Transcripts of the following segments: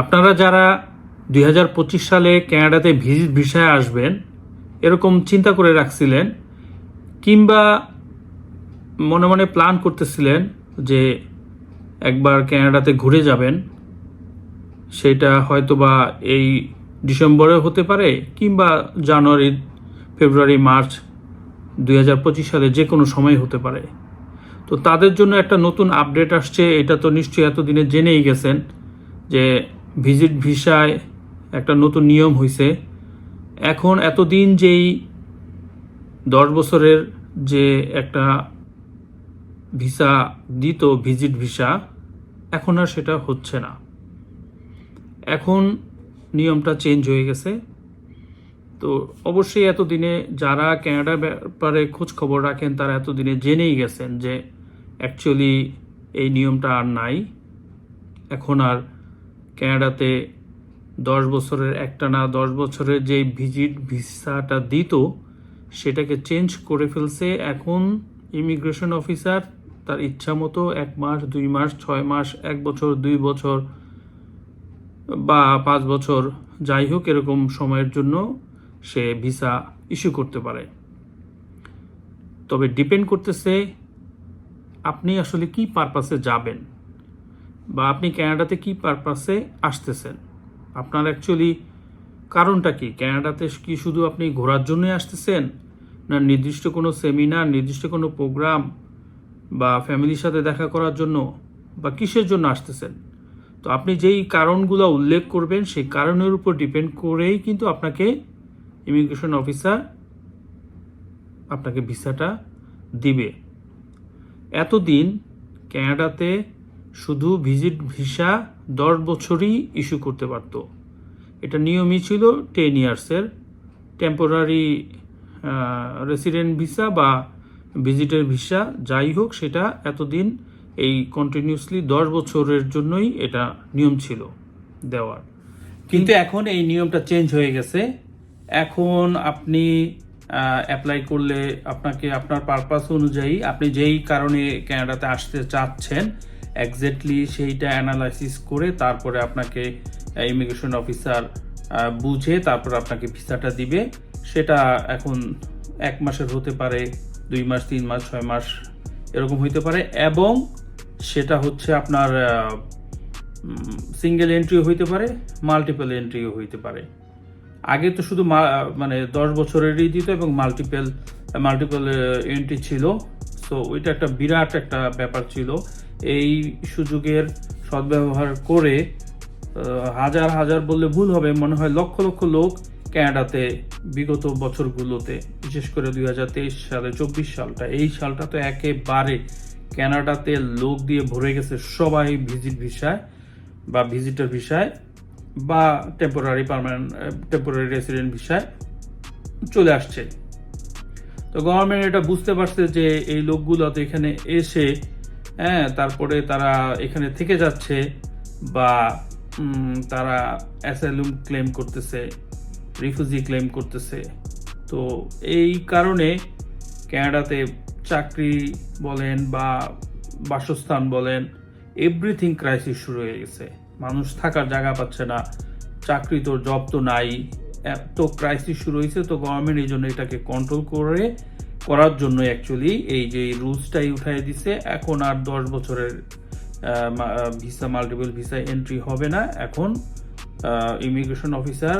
আপনারা যারা দুই হাজার পঁচিশ সালে ক্যানাডাতে ভিজিট ভিসায় আসবেন, এরকম চিন্তা করে রাখছিলেন কিংবা মনে মনে প্ল্যান করতেছিলেন যে একবার ক্যানাডাতে ঘুরে যাবেন। সেটা হয়তোবা এই ডিসেম্বরে হতে পারে কিংবা জানুয়ারি, ফেব্রুয়ারি, মার্চ দুই হাজার পঁচিশ সালে যে কোনো সময় হতে পারে। তো তাদের জন্য একটা নতুন আপডেট আসছে, এটা তো নিশ্চয়ই এতদিনে জেনেই গেছেন যে ভিজিট ভিসায় একটা নতুন নিয়ম হয়েছে এখন এতদিন যেই দশ বছরের যে একটা ভিসা দিত, ভিজিট ভিসা, এখন আর সেটা হচ্ছে না। এখন নিয়মটা চেঞ্জ হয়ে গেছে। তো অবশ্যই এতদিনে যারা ক্যানাডার ব্যাপারে খোঁজ খবর রাখেন, তারা এতদিনে জেনেই গেছেন যে অ্যাকচুয়ালি এই নিয়মটা আর নাই। এখন আর ক্যানাডাতে দশ বছরের একটা না, দশ বছরের যে ভিজিট ভিসাটা দিত, সেটাকে চেঞ্জ করে ফেলছে। এখন ইমিগ্রেশন অফিসার তার ইচ্ছা মতো এক মাস, দুই মাস, ছয় মাস, এক বছর, দুই বছর বা পাঁচ বছর, যাই হোক, এরকম সময়ের জন্য সে ভিসা ইস্যু করতে পারে। তবে ডিপেন্ড করতেছে আপনি আসলে কি পারপাসে যাবেন। বা আপনি ক্যানাডাতে কি পারপাসে আসতেছেন? আপনার অ্যাকচুয়ালি কারণটা কি? ক্যানাডাতে কি শুধু আপনি ঘোরার জন্যই আসতেছেন? না নির্দিষ্ট কোনো সেমিনার নির্দিষ্ট কোনো প্রোগ্রাম বা ফ্যামিলির সাথে দেখা করার জন্য বা কিসের জন্য আসতেছেন? তো আপনি যেই কারণগুলো উল্লেখ করবেন, সেই কারণের উপর ডিপেন্ড করেই কিন্তু আপনাকে ইমিগ্রেশন অফিসার আপনাকে ভিসাটা দিবে। এতদিন ক্যানাডাতে শুধু ভিজিট ভিসা দশ বছরই ইস্যু করতে পারত। এটা নিয়মই ছিল টেন ইয়ার্সের টেম্পোরারি রেসিডেন্ট ভিসা বা ভিজিটের ভিসা যাই হোক, সেটা এতদিন এই কন্টিনিউসলি দশ বছরের জন্যই এটা নিয়ম ছিল দেওয়ার। কিন্তু এখন এই নিয়মটা চেঞ্জ হয়ে গেছে। এখন আপনি অ্যাপ্লাই করলে আপনাকে আপনার পারপাস অনুযায়ী আপনি যেই কারণে ক্যানাডাতে আসতে চাচ্ছেন এক্স্যাক্টলি সেইটা অ্যানালাইসিস করে তারপরে আপনাকে ইমিগ্রেশন অফিসার বুঝে তারপর আপনাকে ভিসাটা দিবে। সেটা এখন এক মাসের হতে পারে, দুই মাস, তিন মাস, ছয় মাস এরকম হইতে পারে। এবং সেটা হচ্ছে আপনার সিঙ্গেল এন্ট্রিও হইতে পারে মাল্টিপল এন্ট্রিও হইতে পারে। আগে তো শুধু মানে দশ বছরেরই দিত এবং মাল্টিপেল মাল্টিপল এন্ট্রি ছিল। সো ওইটা একটা বিরাট একটা ব্যাপার ছিল। এই সুযোগের সদ্ব্যবহার করে হাজার হাজার বললে ভুল হবে, মনে হয় লক্ষ লক্ষ লোক ক্যানাডাতে বিগত বছরগুলোতে, বিশেষ করে দুই হাজার তেইশ সালে, চব্বিশ সালটা, এই সালটা তো একেবারে ক্যানাডাতে লোক দিয়ে ভরে গেছে সবাই ভিজিট ভিসায় বা ভিজিটার ভিসায়। বা টেম্পোরারি পারমানেন্ট টেম্পোরারি রেসিডেন্ট ভিসায় চলে আসছে। তো গভর্নমেন্ট এটা বুঝতে পারছে যে এই লোকগুলো তো এখানে এসে হ্যাঁ তারপরে তারা এখানে থেকে যাচ্ছে বা তারা অ্যাসাইলুম ক্লেম করতেছে রিফিউজি ক্লেম করতেছে। তো এই কারণে ক্যানাডাতে চাকরি বলেন বা বাসস্থান বলেন এভরিথিং ক্রাইসিস শুরু হয়ে গেছে। মানুষ থাকার জায়গা পাচ্ছে না, চাকরি তো জব তো নাই। এত ক্রাইসিস শুরু হয়েছে, তো গভর্নমেন্ট এই জন্য এটাকে কন্ট্রোল করে, করার জন্য অ্যাকচুয়ালি এই যে রুলসটাই উঠাই দিছে, এখন আর দশ বছরের ভিসা মাল্টিপল ভিসা এন্ট্রি হবে না। এখন ইমিগ্রেশন অফিসার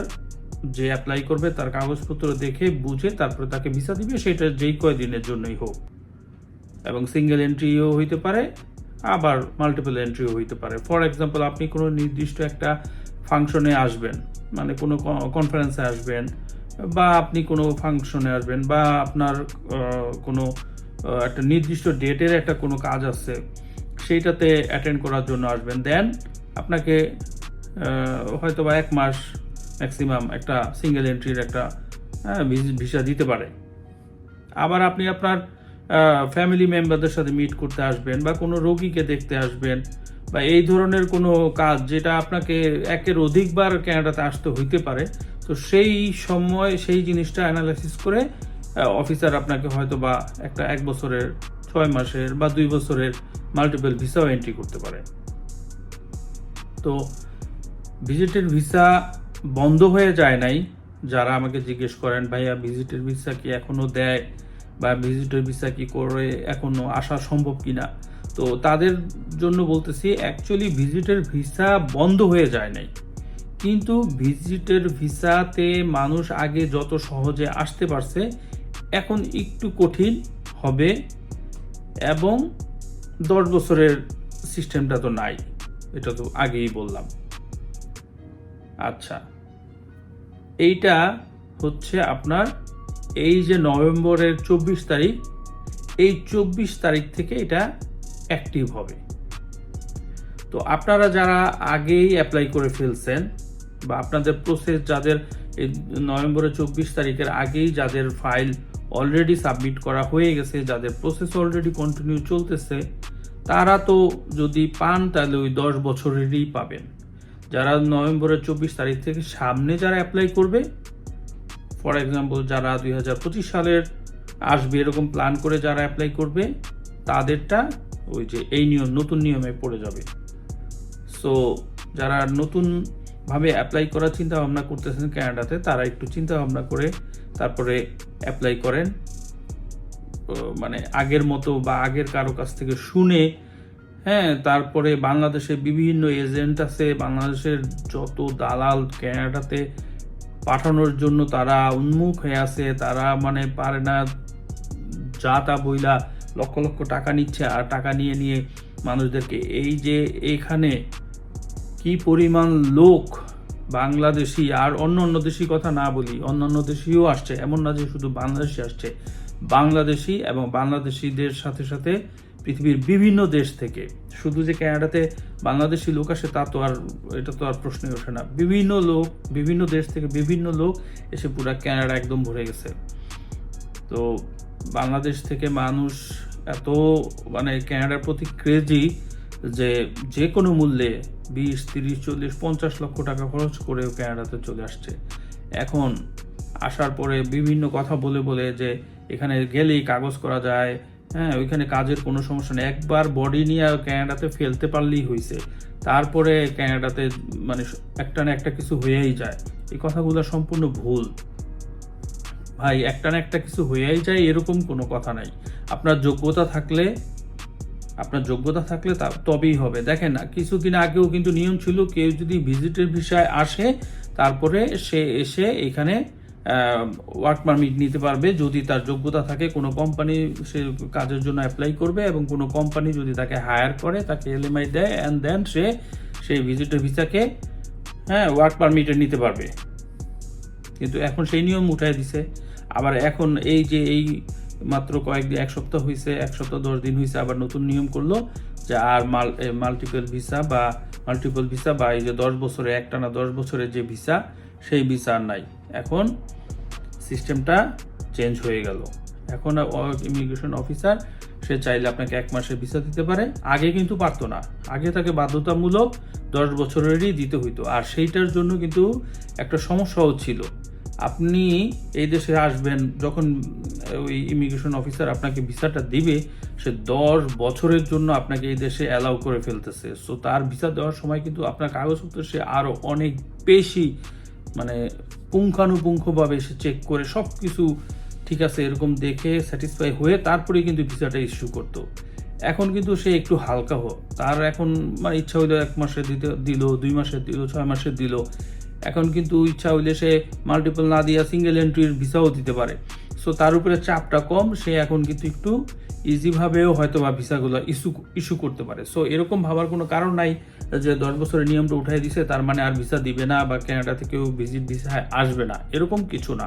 যে অ্যাপ্লাই করবে, তার কাগজপত্র দেখে, বুঝে, তারপরে তাকে ভিসা দিবে, সেটা যেই কয়দিনের জন্যই হোক। এবং সিঙ্গেল এন্ট্রিও হইতে পারে আবার মাল্টিপল এন্ট্রিও হইতে পারে। ফর এক্সাম্পল আপনি কোনো নির্দিষ্ট একটা ফাংশনে আসবেন মানে কোনো কনফারেন্সে আসবেন, বা আপনি কোনো ফাংশনে আসবেন, বা আপনার কোনো একটা নির্দিষ্ট ডেটের একটা কোনো কাজ আছে, সেইটাতে অ্যাটেন্ড করার জন্য আসবেন। দেন আপনাকে হয়তো বা এক মাস ম্যাক্সিমাম একটা সিঙ্গেল এন্ট্রির একটা ভিসা দিতে পারে। আবার আপনি আপনার ফ্যামিলি মেম্বারদের সাথে মিট করতে আসবেন বা কোনো রোগীকে দেখতে আসবেন বা এই ধরনের কোনো কাজ যেটা আপনাকে একের অধিকবার ক্যানাডাতে আসতে হইতে পারে, তো সেই সময় সেই জিনিসটা অ্যানালাইসিস করে অফিসার আপনাকে হয়তো বা একটা এক বছরের, ছয় মাসের বা দুই বছরের মাল্টিপল ভিসাও এন্ট্রি করতে পারে। তো ভিজিটের ভিসা বন্ধ হয়ে যায় নাই, যারা আমাকে জিজ্ঞেস করেন, ভাইয়া ভিজিটের ভিসা কি এখনও দেয়? বা ভিজিটের ভিসা কি করে এখনও আসা সম্ভব কিনা? তো তাদের জন্য বলতেছি অ্যাকচুয়ালি ভিজিটের ভিসা বন্ধ হয়ে যায় নাই। কিন্তু ভিজিটের ভিসাতে মানুষ আগে যত সহজে আসতে পারছে, এখন একটু কঠিন হবে এবং দশ বছরের সিস্টেমটা তো নাই, এটা তো আগেই বললাম। আচ্ছা এইটা হচ্ছে আপনার এই যে নভেম্বরের চব্বিশ তারিখ, এই চব্বিশ তারিখ থেকে এটা অ্যাক্টিভ হবে। তো আপনারা যারা আগেই অ্যাপ্লাই করে ফেলছেন বা আপনাদের প্রসেস যাদের এই নভেম্বরের চব্বিশ তারিখের আগেই যাদের ফাইল অলরেডি সাবমিট করা হয়ে গেছে, যাদের প্রসেস অলরেডি কন্টিনিউ চলতেছে, তারা তো যদি পান তাহলে ওই দশ বছরেরই পাবেন। যারা নভেম্বরের চব্বিশ তারিখ থেকে সামনে যারা অ্যাপ্লাই করবে ফর এক্সাম্পল যারা দুই হাজার পঁচিশ সালের আসবে, এরকম প্ল্যান করে যারা অ্যাপ্লাই করবে, তাদেরটা ওই যে এই নিয়ম, নতুন নিয়মে পড়ে যাবে। সো যারা নতুনভাবে অ্যাপ্লাই করার চিন্তা ভাবনা করতেছেন ক্যানাডাতে তারা একটু চিন্তা ভাবনা করে তারপরে অ্যাপ্লাই করেন। মানে আগের মতো বা আগের কারও কাছ থেকে শুনে হ্যাঁ তারপরে বাংলাদেশে বিভিন্ন এজেন্ট আছে, বাংলাদেশের যত দালাল ক্যানাডাতে পাঠানোর জন্য তারা উন্মুখ হয়ে আছে, তারা মানে পারে না যা তা বইলা লক্ষ লক্ষ টাকা নিচ্ছে আর টাকা নিয়ে নিয়ে মানুষদেরকে। এই যে এখানে কি পরিমাণ লোক বাংলাদেশি আর অন্য অন্য দেশি কথা না বলি, অন্য অন্য দেশিও আসছে, এমন না যে শুধু বাংলাদেশি আসছে। বাংলাদেশি এবং বাংলাদেশিদের সাথে সাথে পৃথিবীর বিভিন্ন দেশ থেকে। শুধু যে কানাডাতে বাংলাদেশি লোক আসে, তা তো আর, এটা তো আর প্রশ্নই ওঠে না। বিভিন্ন লোক, বিভিন্ন দেশ থেকে বিভিন্ন লোক এসে পুরো কানাডা একদম ভরে গেছে। তো বাংলাদেশ থেকে মানুষ এত মানে ক্যানাডার প্রতি ক্রেজি যে যে কোনো মূল্যে বিশ, তিরিশ, চল্লিশ, পঞ্চাশ লক্ষ টাকা খরচ করেও ক্যানাডাতে চলে আসছে। এখন আসার পরে বিভিন্ন কথা বলে বলে যে এখানে গেলেই কাগজ করা যায় হ্যাঁ ওইখানে কাজের কোনো সমস্যা নেই। একবার বডি নিয়ে ক্যানাডাতে ফেলতে পারলেই হয়েছে তারপরে ক্যানাডাতে মানে একটা না একটা কিছু হয়েই যায়। এই কথাগুলো সম্পূর্ণ ভুল। ভাই, একটা না একটা কিছু হয়েই যায়, এরকম কোনো কথা নাই। আপনার যোগ্যতা থাকলে, আপনার যোগ্যতা থাকলে তা তবেই হবে। দেখেন না, কিছুদিন আগেও কিন্তু নিয়ম ছিল, কেউ যদি ভিজিটের বিষয়ে আসে, তারপরে সে এসে এখানে ওয়ার্ক পারমিট নিতে পারবে যদি তার যোগ্যতা থাকে। কোনো কোম্পানি সে কাজের জন্য অ্যাপ্লাই করবে এবং কোনো কোম্পানি যদি তাকে হায়ার করে, তাকে এলএমআই দেয় অ্যান্ড দেন সে সেই ভিজিটের ভিসাকে হ্যাঁ ওয়ার্ক পারমিটে নিতে পারবে। কিন্তু এখন সেই নিয়ম উঠাই দিছে। আবার এখন এই যে এই মাত্র কয়েকদিন এক সপ্তাহ হয়েছে এক সপ্তাহ দশ দিন হয়েছে আবার নতুন নিয়ম করল যে আর মাল মাল্টিপল ভিসা বা মাল্টিপল ভিসা বা এই যে দশ বছরে, একটানা দশ বছরের যে ভিসা সেই ভিসা আর নাই। এখন সিস্টেমটা চেঞ্জ হয়ে গেল। এখন ইমিগ্রেশন অফিসার, সে চাইলে আপনাকে এক মাসের ভিসা দিতে পারে। আগে কিন্তু পারতো না। আগে তাকে বাধ্যতামূলক দশ বছরেরই দিতে হইতো। আর সেইটার জন্য কিন্তু একটা সমস্যাও ছিল। আপনি এই দেশে আসবেন, যখন ওই ইমিগ্রেশন অফিসার আপনাকে ভিসাটা দিবে, সে দশ বছরের জন্য আপনাকে এই দেশে অ্যালাউ করে ফেলতেছে। সো তার ভিসা দেওয়ার সময় কিন্তু আপনার কাগজপত্র সে আরও অনেক বেশি মানে পুঙ্খানুপুঙ্খভাবে সে চেক করে সব কিছু ঠিক আছে এরকম দেখে স্যাটিসফাই হয়ে তারপরে কিন্তু ভিসাটা ইস্যু করতো। এখন কিন্তু সে একটু হালকা হোক। তার এখন মানে ইচ্ছা হইল এক মাসে দিতে দিল, দুই মাসে দিল, ছয় মাসে দিল। এখন কিন্তু ইচ্ছা হইলে সে মাল্টিপল না দিয়া সিঙ্গেল এন্ট্রির ভিসাও দিতে পারে। সো তার উপরে চাপটা কম, সে এখন কিন্তু একটু ইজিভাবেও হয়তো বা ভিসাগুলো ইস্যু ইস্যু করতে পারে। সো এরকম ভাবার কোনো কারণ নাই যে দশ বছরের নিয়মটা উঠাই দিছে, তার মানে আর ভিসা দিবে না বা ক্যানাডা থেকেও ভিজিট ভিসা আসবে না। এরকম কিছু না।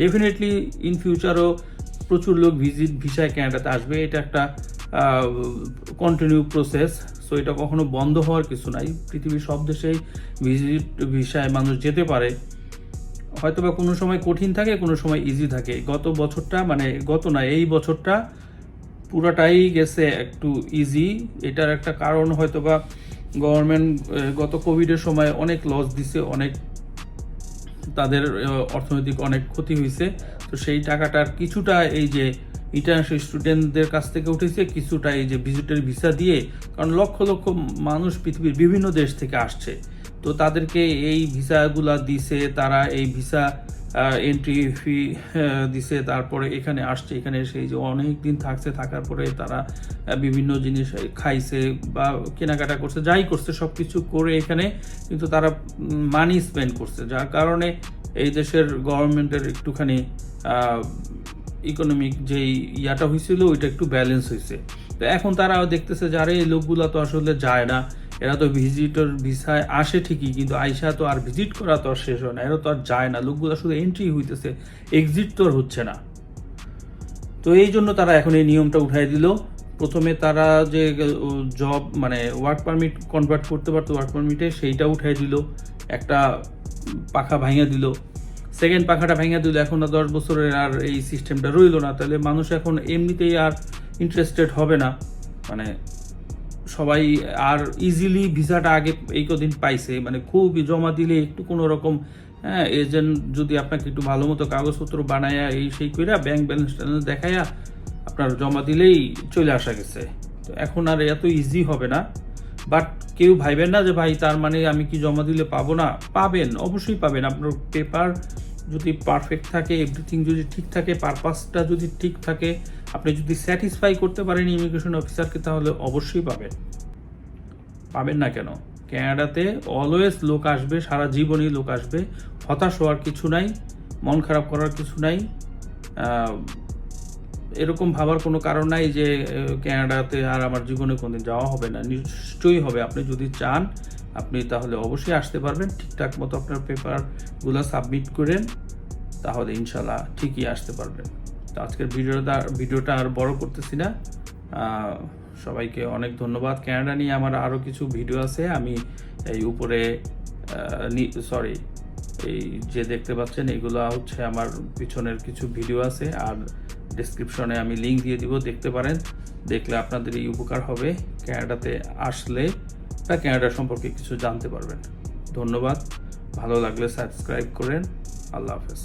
ডেফিনেটলি ইন ফিউচারও প্রচুর লোক ভিজিট ভিসায় ক্যানাডাতে আসবে। এটা একটা কন্টিনিউ প্রসেস সো এটা কখনো বন্ধ হওয়ার কিছু নাই। পৃথিবীর সব দেশেই ভিজিট ভিসায় মানুষ যেতে পারে। হয়তো বা কোনো সময় কঠিন থাকে, কোনো সময় ইজি থাকে। গত বছরটা মানে গত না, এই বছরটা পুরোটাই গেছে একটু ইজি এটার একটা কারণ হয়তো বা গভর্নমেন্ট গত কোভিডের সময় অনেক লস দিছে, অনেক তাদের অর্থনৈতিক অনেক ক্ষতি হয়েছে তো সেই টাকাটার কিছুটা এই যে ইন্টারন্যাশনাল স্টুডেন্টদের কাছ থেকে উঠেছে, কিছুটা এই যে ভিজিটের ভিসা দিয়ে, কারণ লক্ষ লক্ষ মানুষ পৃথিবীর বিভিন্ন দেশ থেকে আসছে। তো তাদেরকে এই ভিসাগুলা দিছে, তারা এই ভিসা এন্ট্রি ফি দিছে, তারপরে এখানে আসছে, এখানে এসে এই যে অনেক দিন থাকছে, থাকার পরে তারা বিভিন্ন জিনিস খাইছে বা কেনাকাটা করছে, যাই করছে সব কিছু করে এখানে, কিন্তু তারা মানি স্পেন্ড করছে, যার কারণে এই দেশের গভর্নমেন্টের একটুখানি ইকোনমিক যেই ইয়াটা হয়েছিল ওইটা একটু ব্যালেন্স হয়েছে তো এখন তারা দেখতেছে যে, আরে, এই লোকগুলা তো আসলে যায় না। এরা তো ভিজিটর ভিসায় আসে ঠিকই, কিন্তু আইসা তো আর ভিজিট করা তো আর শেষ হয় না, এরা তো আর যায় না, লোকগুলা শুধু এন্ট্রি হইতেছে এক্সিট তো আর হচ্ছে না। তো এই জন্য তারা এখন এই নিয়মটা উঠাই দিল। প্রথমে তারা যে জব মানে ওয়ার্ক পারমিট কনভার্ট করতে পারতো ওয়ার্ক পারমিটে সেইটা উঠাই দিল, একটা পাখা ভাঙা দিল। সেকেন্ড পাখাটা ভাঙা দিল, এখন আর দশ বছরের আর এই সিস্টেমটা রইল না, তাহলে মানুষ এখন এমনিতেই আর ইন্টারেস্টেড হবে না। মানে সবাই আর ইজিলি ভিসাটা আগে এই কদিন পাইছে। মানে খুব জমা দিলে একটু কোনো রকম হ্যাঁ এজেন্ট যদি আপনাকে একটু ভালো মতো কাগজপত্র বানায়া এই সেই কইরা ব্যাংক ব্যালেন্স ট্যালেন্স দেখাইয়া আপনার জমা দিলেই চলে আসা গেছে। তো এখন আর এত ইজি হবে না। বাট কেউ ভাইবেন না যে, ভাই, তার মানে আমি কি জমা দিলে পাবো না? পাবেন, অবশ্যই পাবেন। আপনার পেপার যদি পারফেক্ট থাকে এভরিথিং যদি ঠিক থাকে পারপাসটা যদি ঠিক থাকে আপনি যদি স্যাটিসফাই করতে পারেন ইমিগ্রেশন অফিসারকে তাহলে অবশ্যই পাবেন। পাবেন না কেন? ক্যানাডাতে অলওয়েজ লোক আসবে, সারা জীবনই লোক আসবে। হতাশ হওয়ার কিছু নাই, মন খারাপ করার কিছু নাই। এরকম ভাবার কোনো কারণ নাই যে ক্যানাডাতে আর আমার জীবনে কোনোদিন যাওয়া হবে না। নিশ্চয়ই হবে। আপনি যদি চান, আপনি তাহলে অবশ্যই আসতে পারবেন। ঠিকঠাক মতো আপনার পেপারগুলো সাবমিট করেন, তাহলে ইনশাল্লাহ ঠিকই আসতে পারবেন। তো আজকের ভিডিওটা ভিডিওটা আর বড় করতেছি না। সবাইকে অনেক ধন্যবাদ। ক্যানাডা নিয়ে আমার আরও কিছু ভিডিও আছে। আমি এই উপরে সরি এই যে দেখতে পাচ্ছেন, এগুলো হচ্ছে আমার পিছনের কিছু ভিডিও আছে। আর ডেসক্রিপশনে আমি লিঙ্ক দিয়ে দিব, দেখতে পারেন। দেখলে আপনাদের এই উপকার হবে। ক্যানাডাতে আসলে বা ক্যানাডা সম্পর্কে কিছু জানতে পারবেন। ধন্যবাদ। ভালো লাগলে সাবস্ক্রাইব করেন। আল্লাহ হাফেজ।